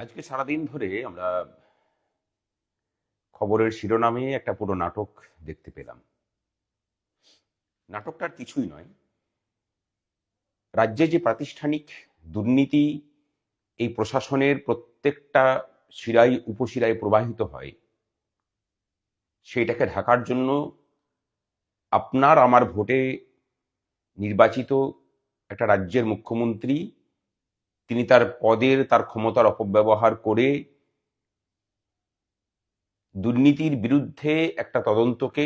আজকে সারাদিন ধরে আমরা খবরের শিরোনামে একটা পুরো নাটক দেখতে পেলাম। নাটকটার কিছুই নয়। রাজ্যে যে প্রাতিষ্ঠানিক দুর্নীতি, এই প্রশাসনের প্রত্যেকটা শিরায়, উপশিরায় প্রবাহিত হয়, সেইটাকে ঢাকার জন্য আপনার আমার ভোটে নির্বাচিত একটা রাজ্যের মুখ্যমন্ত্রী তিনি তার পদের, তার ক্ষমতার অপব্যবহার করে দুর্নীতির বিরুদ্ধে একটা তদন্তকে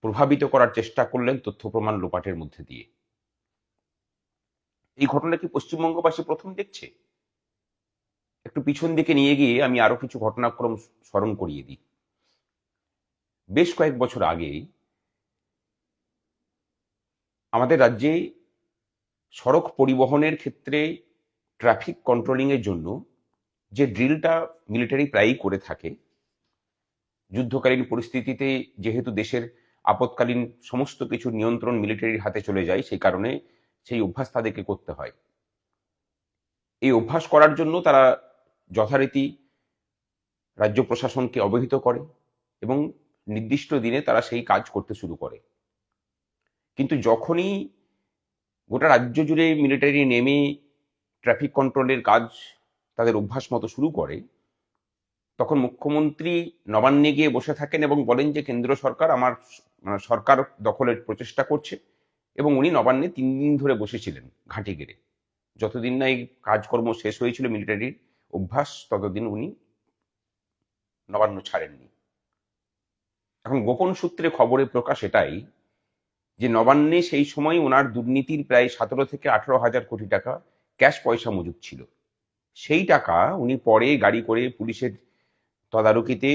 প্রভাবিত করার চেষ্টা করলেন তথ্য প্রমাণ লোপাটের মধ্যে দিয়ে। এই ঘটনা কি পশ্চিমবঙ্গবাসী প্রথম দেখছে? একটু পিছন দিকে নিয়ে গিয়ে আমি আরও কিছু ঘটনাক্রম স্মরণ করিয়ে দিই। বেশ কয়েক বছর আগে আমাদের রাজ্যে সড়ক পরিবহনের ক্ষেত্রে ট্রাফিক কন্ট্রোলিং এর জন্য যে ড্রিলটা মিলিটারি প্রায়ই করে থাকে, যুদ্ধকালীন পরিস্থিতিতে যেহেতু দেশের আপৎকালীন সমস্ত কিছু নিয়ন্ত্রণ মিলিটারির হাতে চলে যায়, সেই কারণে সেই অভ্যাস তাদেরকে করতে হয়। এই অভ্যাস করার জন্য তারা যথারীতি রাজ্য প্রশাসনকে অবহিত করে এবং নির্দিষ্ট দিনে তারা সেই কাজ করতে শুরু করে। কিন্তু যখনই গোটা রাজ্য জুড়ে মিলিটারি নেমে ট্রাফিক কন্ট্রোলের কাজ তাদের অভ্যাস মতো শুরু করে, তখন মুখ্যমন্ত্রী নবান্নে গিয়ে বসে থাকেন এবং বলেন যে, কেন্দ্র সরকার আমার মানে সরকার দখলের প্রচেষ্টা করছে। এবং উনি নবান্নে তিন দিন ধরে বসেছিলেন ঘাঁটি গেড়ে যতদিন না এই কাজকর্ম শেষ হয়েছিল মিলিটারির অভ্যাস, ততদিন উনি নবান্ন ছাড়েননি। এখন গোপন সূত্রে খবরে প্রকাশ এটাই যে নবান্নে সেই সময় ওনার দুর্নীতির প্রায় সতেরো থেকে আঠারো হাজার কোটি টাকা ক্যাশ পয়সা মজুদ ছিল। সেই টাকা উনি পরে গাড়ি করে পুলিশের তদারকিতে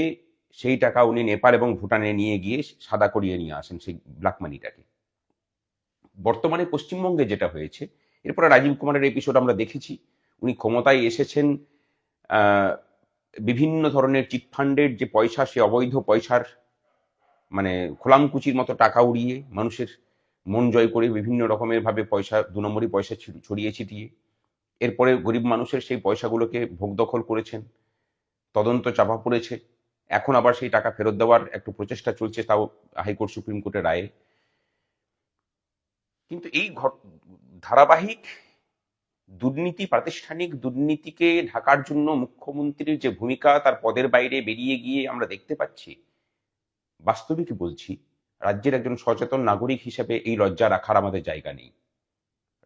সেই টাকা উনি নেপাল এবং ভুটানে নিয়ে গিয়ে সাদা করিয়ে নিয়ে আসেন সেই ব্ল্যাক মানিটাকে। বর্তমানে পশ্চিমবঙ্গে যেটা হয়েছে, এরপরে রাজীব কুমারের এপিসোড আমরা দেখেছি। উনি ক্ষমতায় এসেছেন বিভিন্ন ধরনের চিটফান্ডের যে পয়সা, সে অবৈধ পয়সার মানে খোলামকুচির মতো টাকা উড়িয়ে মানুষের মন জয় করে বিভিন্ন রকমের ভাবে পয়সা, দু নম্বরই পয়সা ছড়িয়ে ছিটিয়ে, এরপরে গরিব মানুষের সেই পয়সাগুলোকে ভোগ দখল করেছেন, তদন্ত চাপা পড়েছে, এখন আবার সেই টাকা ফেরত দেওয়ার একটু প্রচেষ্টা চলছে তাও হাইকোর্ট, সুপ্রিম কোর্টের রায়ে। কিন্তু এই ধারাবাহিক দুর্নীতি, প্রাতিষ্ঠানিক দুর্নীতিকে ঢাকার জন্য মুখ্যমন্ত্রীর যে ভূমিকা তার পদের বাইরে বেরিয়ে গিয়ে আমরা দেখতে পাচ্ছি বাস্তবিক বলছি, রাজ্যের একজন সচেতন নাগরিক হিসেবে এই লজ্জা রাখার আমাদের জায়গা নেই।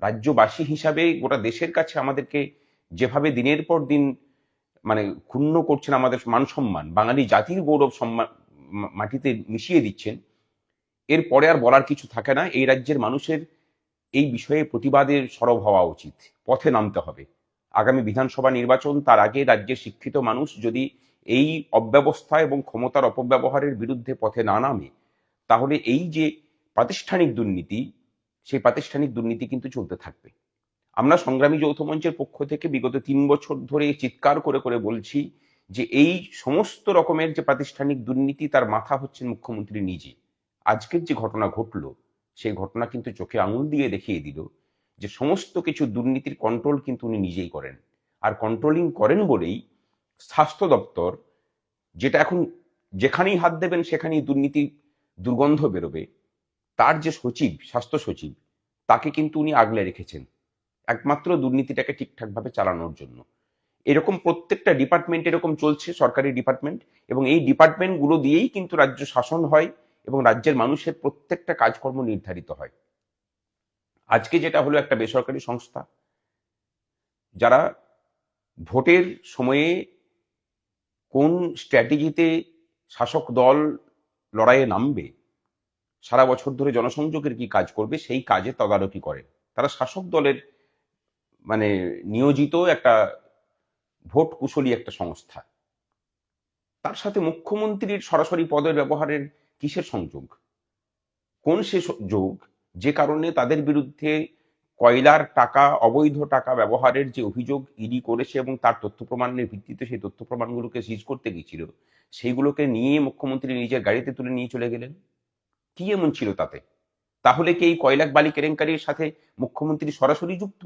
রাজ্যবাসী হিসাবে গোটা দেশের কাছে আমাদেরকে যেভাবে দিনের পর দিন মানে ক্ষুণ্ণ করছেন আমাদের মান সম্মান, বাঙালি জাতির গৌরব সম্মান মাটিতে মিশিয়ে দিচ্ছেন এরপরে আর বলার কিছু থাকে না। এই রাজ্যের মানুষের এই বিষয়ে প্রতিবাদের সরব হওয়া উচিত, পথে নামতে হবে। আগামী বিধানসভা নির্বাচন তার আগে রাজ্যের শিক্ষিত মানুষ যদি এই অব্যবস্থা এবং ক্ষমতার অপব্যবহারের বিরুদ্ধে পথে না নামে, তাহলে এই যে প্রাতিষ্ঠানিক দুর্নীতি, সেই প্রাতিষ্ঠানিক দুর্নীতি কিন্তু চলতে থাকবে। আমরা সংগ্রামী যৌথ মঞ্চের পক্ষ থেকে বিগত তিন বছর ধরে চিৎকার করে করে বলছি যে এই সমস্ত রকমের যে প্রাতিষ্ঠানিক দুর্নীতি, তার মাথা হচ্ছেন মুখ্যমন্ত্রী নিজে। আজকের যে ঘটনা ঘটলো, সেই ঘটনা কিন্তু চোখে আঙুল দিয়ে দেখিয়ে দিল যে সমস্ত কিছু দুর্নীতির কন্ট্রোল কিন্তু উনি নিজেই করেন। আর কন্ট্রোলিং করেন বলেই স্বাস্থ্য দপ্তর, যেটা এখন যেখানেই হাত দেবেন সেখানেই দুর্নীতি, দুর্গন্ধ বেরোবে। তার যে সচিব, স্বাস্থ্য সচিব, তাকে কিন্তু উনি আগলে রেখেছেন। একমাত্র দুর্নীতিটাকে ঠিকঠাকভাবে চালানোর জন্য। এরকম প্রত্যেকটা ডিপার্টমেন্ট এরকম চলছে, সরকারি ডিপার্টমেন্ট, এবং এই ডিপার্টমেন্টগুলো দিয়েই কিন্তু রাজ্য শাসন হয় এবং রাজ্যের মানুষের প্রত্যেকটা কাজকর্ম নির্ধারিত হয়। আজকে যেটা হলো একটা বেসরকারি সংস্থা, যারা ভোটের সময়ে কোন স্ট্র্যাটেজিতে শাসক দল লড়াইয়ে নামবে? সারা বছর ধরে জনসংযোগের কি কাজ করবে? সেই কাজে তদারকি করে। তারা শাসক দলের মানে নিয়োজিত একটা ভোট কুশলী একটা সংস্থা। তার সাথে মুখ্যমন্ত্রীর সরাসরি পদের ব্যবহারের কিসের সংযোগ? কোন সে, যোগ? যে কারণে তাদের বিরুদ্ধে কয়লার টাকা, অবৈধ টাকা ব্যবহারের যে অভিযোগ ইডি করেছে এবং তার তথ্য প্রমাণের ভিত্তিতে সেই তথ্য প্রমাণগুলোকে সিজ করতে গিয়েছিল, সেইগুলোকে নিয়ে মুখ্যমন্ত্রী নিজের গাড়িতে তুলে নিয়ে চলে গেলেন? কি এমন ছিল তাতে? তাহলে কি এই কয়লাক বালি কেলেঙ্কারির সাথে মুখ্যমন্ত্রী সরাসরি যুক্ত?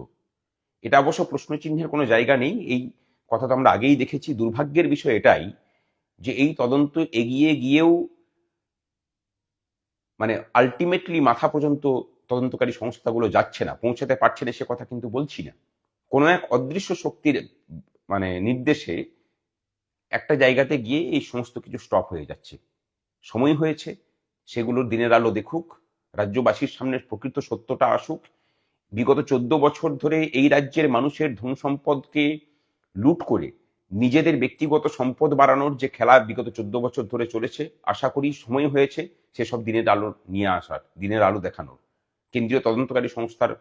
এটা অবশ্য প্রশ্নচিহ্নের কোনো জায়গা নেই। এই কথা তো আমরা আগেই দেখেছি। দুর্ভাগ্যের বিষয় এটাই যে এই তদন্ত এগিয়ে গিয়েও মানে আলটিমেটলি মাথা পর্যন্ত তদন্তকারী সংস্থাগুলো যাচ্ছে না, পৌঁছাতে পারছে না সে কথা কিন্তু বলছি না। কোনো এক অদৃশ্য শক্তির মানে নির্দেশে একটা জায়গাতে গিয়ে এই সমস্ত কিছু স্টপ হয়ে যাচ্ছে। সময় হয়েছে সেগুলোর দিনের আলো দেখুক, রাজ্যবাসীর সামনে প্রকৃত সত্যটা আসুক। বিগত চোদ্দ বছর ধরে এই রাজ্যের মানুষের ধন সম্পদকে লুট করে নিজেদের ব্যক্তিগত সম্পদ বাড়ানোর যে খেলা বিগত চোদ্দ বছর ধরে চলেছে, আশা করি সময় হয়েছে সেসব দিনের আলো নিয়ে আসার, দিনের আলো দেখানোর। কেন্দ্রীয় তদন্তকারী সংস্থার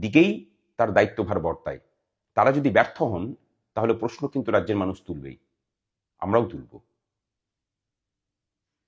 দিকেই তার দায়িত্বভার বর্তায়। তারা যদি ব্যর্থ হন, তাহলে প্রশ্ন কিন্তু রাজ্যের মানুষ তুলবেই। আমরাও তুলব।